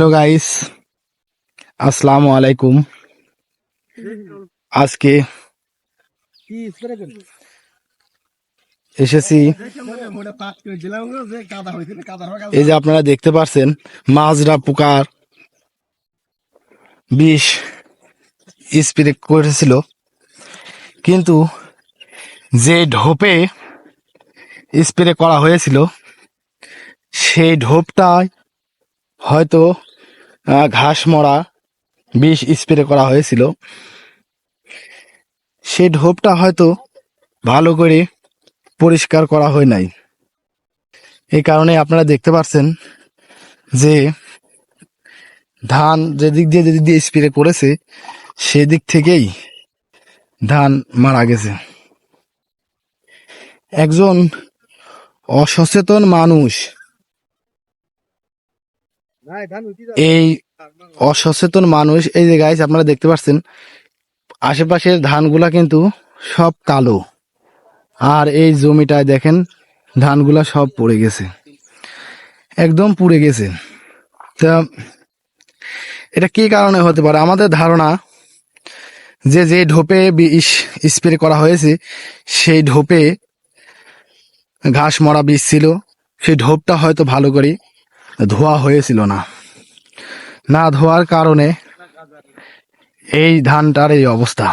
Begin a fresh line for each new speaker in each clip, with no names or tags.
Hello guys আসসালামু আলাইকুম আজকে এসেছি। এই যে আপনারা দেখতে পাচ্ছেন মাজরা পোকার বিষ স্প্রে করেছিল। কিন্তু যে ঢোপে স্প্রে করা হয়েছিল, সেই ঢোপটায় হয়তো ঘাস মরা বিষ স্প্রে করা হয়েছিল। সেই ঢোপটা হয়তো ভালো করে পরিষ্কার করা হয় নাই। এই কারণে আপনারা দেখতে পাচ্ছেন যে ধান যেদিক দিয়ে যেদিক দিয়ে স্প্রে করেছে, সেদিক থেকেই ধান মারা গেছে। একজন অসচেতন মানুষ এই অসচেতন মানুষ এই যে গাইস আপনারা দেখতে পাচ্ছেন আশেপাশের ধানগুলা কিন্তু সব কালো। আর এই জমিটায় দেখেন ধানগুলা সব পড়ে গেছে। একদম পুড়ে গেছে। তা এটা কি কারণে হতে পারে? আমাদের ধারণা যে যে ঢোপে বিষ স্প্রে করা হয়েছে সেই ঢোপে ঘাস মরা বীজ ছিল। সেই ঢোপটা হয়তো ভালো করে ধোয়া হয়েছিল না। না ধোয়ার কারণে এই ধানটার এই অবস্থা।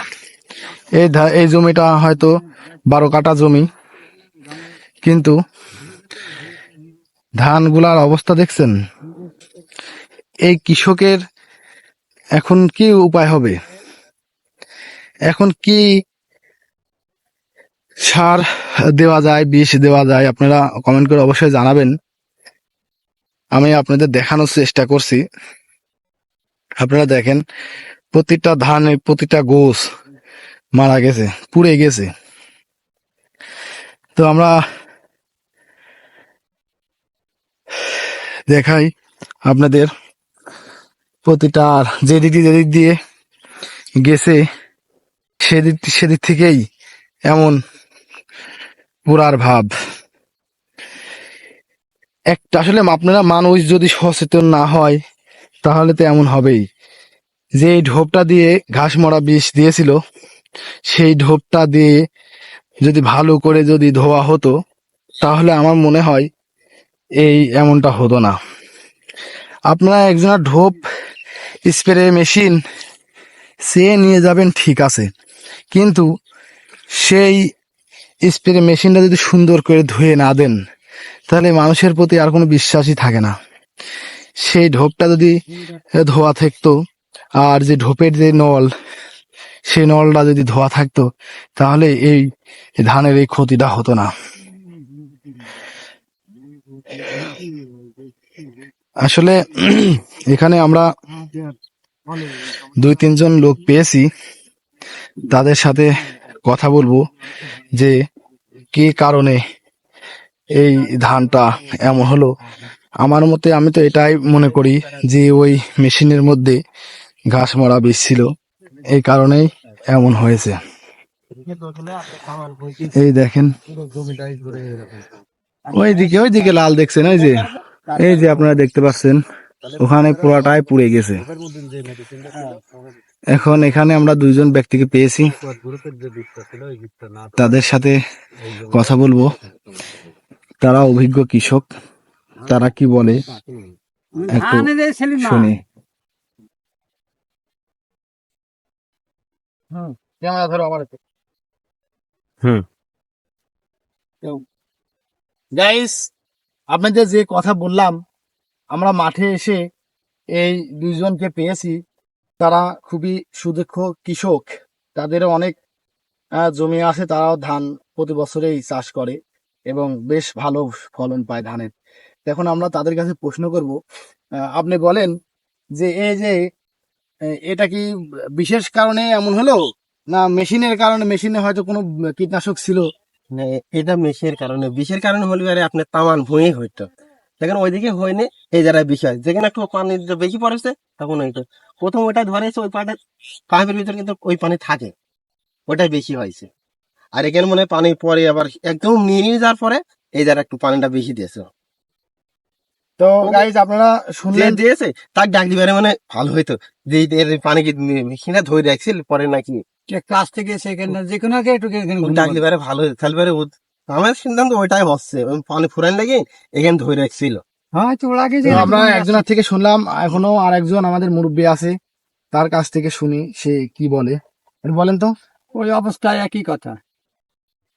এই এই জমিটা হয়তো বারো কাটা জমি, কিন্তু ধানগুলার অবস্থা দেখছেন? এই কৃষকের এখন কি উপায় হবে? এখন কি সার দেওয়া যায়, বিষ দেওয়া যায়? আপনারা কমেন্ট করে অবশ্যই জানাবেন। আমি আপনাদের দেখানোর চেষ্টা করছি। আপনারা দেখেন, প্রতিটা ধানে, প্রতিটা গোস মারা গেছে, পুড়ে গেছে। তো আমরা দেখাই আপনাদের প্রতিটা, আর যেদিক দিয়ে যেদিক দিয়ে গেছে, সেদিক সেদিক থেকেই এমন পুরার ভাব। একটা, আসলে আপনারা মানুষ যদি সচেতন না হয়, তাহলে তো এমন হবেই। যে এই ঢোপটা দিয়ে ঘাস মরা বিষ দিয়েছিল, সেই ঢোপটা দিয়ে যদি ভালো করে যদি ধোয়া হতো, তাহলে আমার মনে হয় এই এমনটা হতো না। আপনারা একজনের ঢোপ স্প্রে মেশিন সে নিয়ে যাবেন ঠিক আছে, কিন্তু সেই স্প্রে মেশিনটা যদি সুন্দর করে ধুয়ে না দেন তাহলে মানুষের প্রতি আর কোনো বিশ্বাসই থাকে না। সেই ঢোপটা যদি ধোয়া থাকতো, আর যে ঢোপের যে নল, সেই নলটা যদি ধোয়া থাকতো, তাহলে এই ধানের এই ক্ষতিটা হতো না। আসলে এখানে আমরা দুই তিনজন লোক পেয়েছি। তাদের সাথে কথা বলব যে কি কারণে এই ধানটা এমন হলো। আমার মতে আমি তো এটাই মনে করি যে ওই মেশিনের মধ্যে ঘাস মরা বীজ ছিল। এই কারণেই এমন হয়েছে। এই দেখেন। ওই দিকে ওই দিকে লাল দেখছেন, ওই যে। এই যে আপনারা দেখতে পাচ্ছেন, ওখানে পুরাটাই পুড়ে গেছে। এখন এখানে আমরা দুইজন ব্যক্তিকে পেয়েছি। তাদের সাথে কথা বলব। তারা অভিজ্ঞ কৃষক তারা কি বলে? শুনি। ক্যামেরা ধরো আমার
হুম।
গাইস আপনাদের যে কথা বললাম আমরা মাঠে এসে এই দুইজনকে পেয়েছি। তারা খুবই সুদক্ষ কৃষক। তাদের অনেক আহ, জমি আছে তারাও ধান প্রতি বছরেই চাষ করে। এবং বেশ ভালো ফলন পায় ধানের। এখন আমরা তাদের কাছে প্রশ্ন করব আপনি বলেন যে এই যে এটা কি বিশেষ কারণে এমন হলো? না মেশিনের কারণে, মেশিনে হয়তো কোনো কীটনাশক ছিল?
এটা মেশের কারণে। বিষের কারণে হলে আরে আপনার তামান ভুঁই হইতো। দেখেন ওইদিকে হয়নি, এই যারা বিষয় যেখানে একটু পানি বেশি পড়েছে, তখন হইতো। প্রথম ওইটা ধরেছে ওই পাটা পাইপের ভিতরে কিন্তু ওই পানি থাকে ওটাই বেশি হয়েছে। আর এখানে মনে হয় পানি পরে আবার একদম নিয়ে নিয়ে যাওয়ার পরে এই যারা একটু পানিটা বেশি দিয়েছে।
তো গাইজ আপনারা
যে
শুনলেন
দিয়েছে তার ডাক দিবারে মানে ভালো হইতো। যে এর পানি কি মেশিনে ধরে রাখছিল পরে নাকি।
কাছ থেকে সেখানে যে কোনো আগে একটু
ডাক। দিবারে ভালো হইতো। তাহলে পরে আমার সিদ্ধান্ত ওইটাই হচ্ছে। পানি ফুরান লাগে এখানে ধরে রাখছিল।
ওর আগে যে
আমরা একজনের থেকে শুনলাম এখনও আর একজন আমাদের মুরব্বী আছে তার কাছ থেকে শুনি সে কি বলে। বলেন তো।
ওই অবস্থায় একই কথা।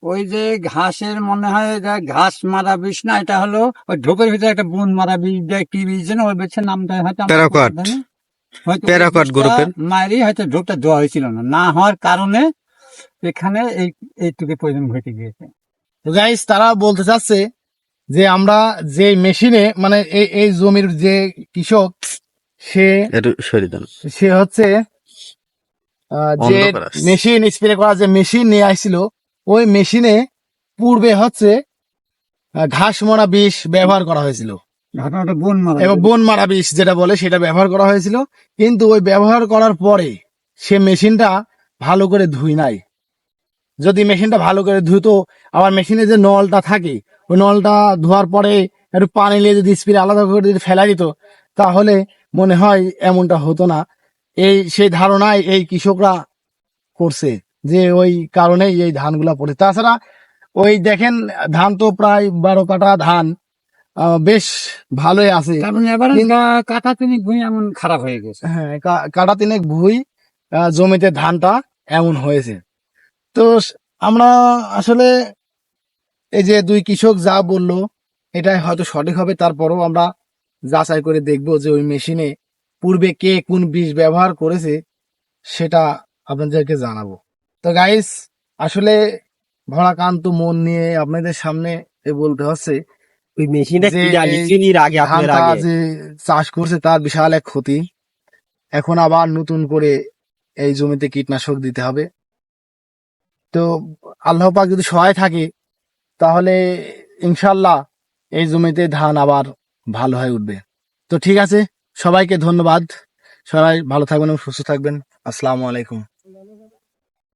ওই যে ঘাসের মনে হয় যে ঘাস মারা বিষ না এটা হলো ওই ঢোকের ভিতরে একটা বুন মারা বিষ দেয় কি বিষ যেন ওই বেছে নামটা হয়তো
প্যারাকট। প্যারাকট গ্রুপের।
মারি হয়তো ঢোকটা দেওয়া হয়েছিল না। না হওয়ার কারণে এখানে এই এইটুকু প্রয়োজন ঘটে গিয়েছে।
গাইস তারা বলতে চাচ্ছে যে আমরা যে মেশিনে মানে এই এই জমির যে কৃষক সে সে হচ্ছে যে মেশিন স্প্রে করা যে মেশিন নিয়ে আসছিল ওই মেশিনে পূর্বে হচ্ছে ঘাস মরা বিষ ব্যবহার করা হয়েছিল। এবং বন মারা বিষ যেটা বলে সেটা ব্যবহার করা হয়েছিল। কিন্তু ওই ব্যবহার করার পরে সে মেশিনটা ভালো করে ধুই নাই। যদি মেশিনটা ভালো করে ধুতো আবার মেশিনে যে নলটা থাকে ওই নলটা ধোয়ার পরে একটু পানি নিয়ে যদি স্প্রে আলাদা করে যদি ফেলা দিত তাহলে মনে হয় এমনটা হতো না। এই সেই ধারণায় এই কৃষকরা করছে। যে ওই কারণেই এই ধানগুলা পড়ে। তাছাড়া ওই দেখেন ধান তো প্রায় বারো কাটা ধান বেশ ভালোই আছে।
তারপরে এবার কাটা তিনি ভুঁই এমন খারাপ হয়ে গেছে।
হ্যাঁ কাটা তিনেক ভুই জমিতে ধানটা এমন হয়েছে। তো আমরা আসলে এই যে দুই কৃষক যা বলল এটাই হয়তো সঠিক হবে। তারপরও আমরা যাচাই করে দেখব যে ওই মেশিনে পূর্বে কে কোন বীজ ব্যবহার করেছে সেটা আপনাদেরকে জানাব। তো গাইস আসলে ভরাকান্ত মন নিয়ে আপনাদের সামনে এ বলতে হচ্ছে
ওই মেশিনটা কি জানি চিনির আগে আপনার আগে।
যে চাষ করছে তার বিশাল এক ক্ষতি। এখন আবার নতুন করে এই জমিতে কীটনাশক দিতে হবে। তো আল্লাহ পাক যদি সহায় থাকে তাহলে ইনশাল্লাহ এই জমিতে ধান আবার ভালো হয়ে উঠবে। তো ঠিক আছে সবাইকে ধন্যবাদ। সবাই ভালো থাকবেন এবং সুস্থ থাকবেন। আসসালামু আলাইকুম।